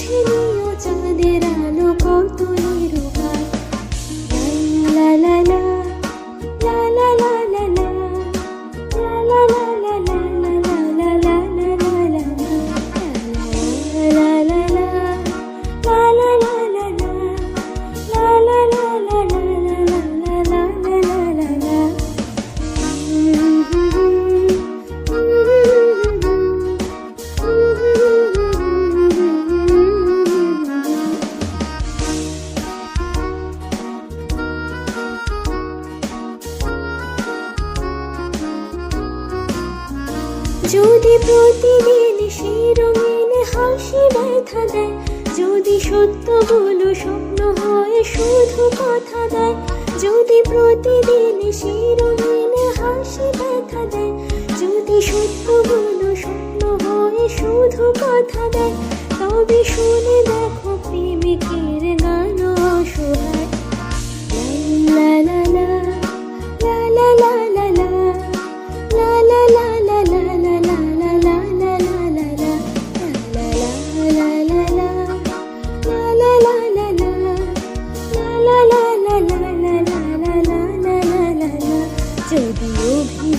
Tina. যদি প্রতিদিন রঙিন হাসি ব্যথা দেয়, যদি সত্য সত্যগুলো স্বপ্ন হয় শুধু কথা দেয়, যদি প্রতিদিন রঙিন হাসি ব্যথা দেয়, যদি সত্য সত্যগুলো স্বপ্ন হয় শুধু কথা দেয়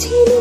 teeny